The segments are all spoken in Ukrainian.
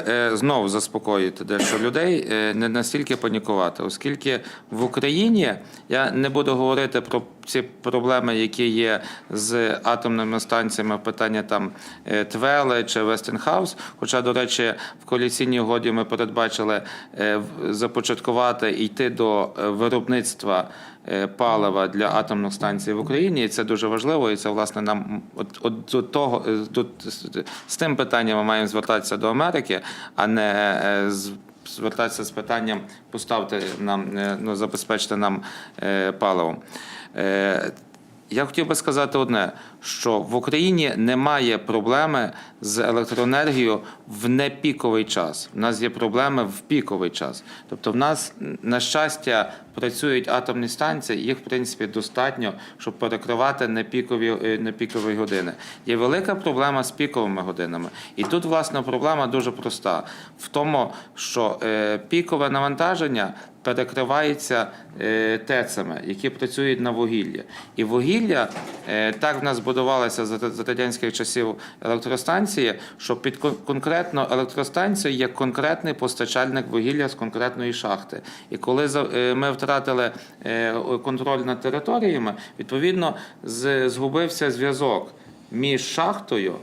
Е, Знову заспокоїти дещо людей, е, не настільки панікувати, оскільки в Україні я не буду говорити про ці проблеми, які є з атомними станціями, питання там е, Твели чи Вестінхаус. Хоча, до речі, в коаліційній угоді ми передбачили започаткувати і йти до виробництва палива для атомних станцій в Україні. І це дуже важливо. І це власне нам от, от до того е, до, з тим питанням ми маємо звертатися до Америки, а не е, з. Звертатися з питанням поставте нам, е, ну, забезпечте нам е, паливом. Е, я хотів би сказати одне: що в Україні немає проблеми з електроенергією в непіковий час. У нас є проблеми в піковий час. Тобто, в нас, на щастя, працюють атомні станції, їх в принципі достатньо, щоб перекривати непікові, е, непікові години. Є велика проблема з піковими годинами. І тут, власне, проблема дуже проста: в тому, що е, пікове навантаження перекривається е, ТЕЦами, які працюють на вугіллі. І вугілля так в нас будувалося за, за радянських часів електростанції, що під конкретно електростанцію є конкретний постачальник вугілля з конкретної шахти. І коли е, ми втратили е, контроль над територіями, відповідно згубився зв'язок між шахтою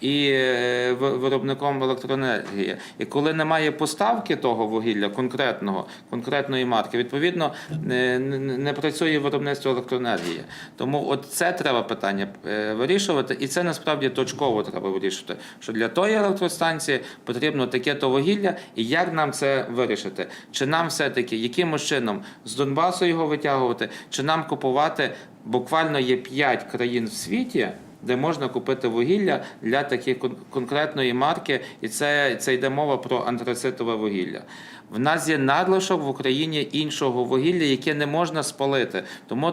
і е, виробником електроенергії. І коли немає поставки того вугілля конкретного, конкретної марки, відповідно не, не, працює виробництво електроенергії. Тому от це треба питання е, вирішувати, і це насправді точково треба вирішити. Що для тої електростанції потрібно таке то вугілля, і як нам це вирішити? Чи нам все-таки якимось чином з Донбасу його витягувати, чи нам купувати буквально є п'ять країн в світі де можна купити вугілля для таких конкретної марки, і це, це йде мова про антрацитове вугілля. В нас є надлишок в Україні іншого вугілля, яке не можна спалити. Тому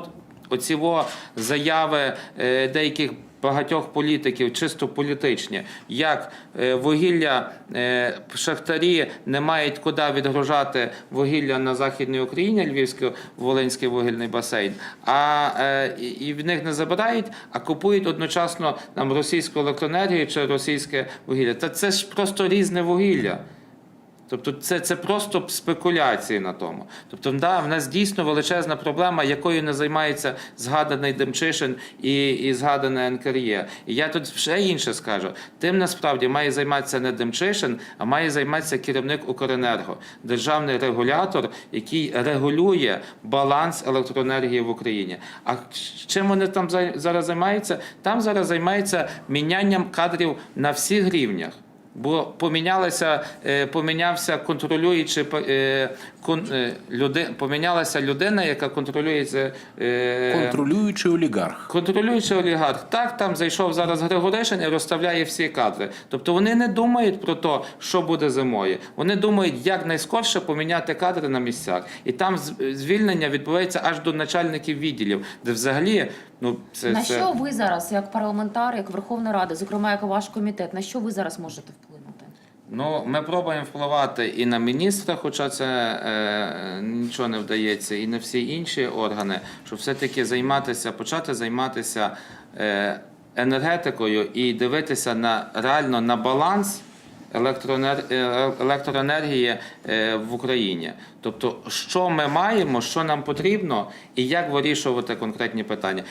оці заяви е, деяких. Багатьох політиків, чисто політичні, як е, вугілля е, шахтарі не мають куди відгружати вугілля на західній Україні, Львівський Волинський вугільний басейн, а е, і- в них не забирають, а купують одночасно там російську електроенергію чи російське вугілля. Та це ж просто різне вугілля. Тобто це, це просто спекуляції на тому. Тобто, да, в нас дійсно величезна проблема, якою не займається згаданий Демчишин і, і згадане НКРЄ. І я тут ще інше скажу. Тим насправді має займатися не Демчишин, а має займатися керівник Укренерго, державний регулятор, який регулює баланс електроенергії в Україні. А чим вони там зараз займаються? Там зараз займаються мінянням кадрів на всіх рівнях. Бо помінялася, е, помінявся контролюючи е, кон, е, люди, помінялася людина, яка контролює це. е, Контролюючий олігарх. Контролюючий олігарх, так там зайшов зараз Григоришин і розставляє всі кадри. Тобто вони не думають про те, що буде зимою. Вони думають, як найскорше поміняти кадри на місцях. І там звільнення відбувається аж до начальників відділів, де взагалі ну це, на це... що ви зараз, як парламентар, як Верховна Рада, зокрема як ваш комітет, на що ви зараз можете вплинути? Ну, ми пробуємо впливати і на міністра, хоча це е, нічого не вдається, і на всі інші органи, щоб все-таки займатися, почати займатися е, енергетикою і дивитися на реально на баланс е, електроенергії е, в Україні. Тобто, що ми маємо, що нам потрібно, і як вирішувати конкретні питання.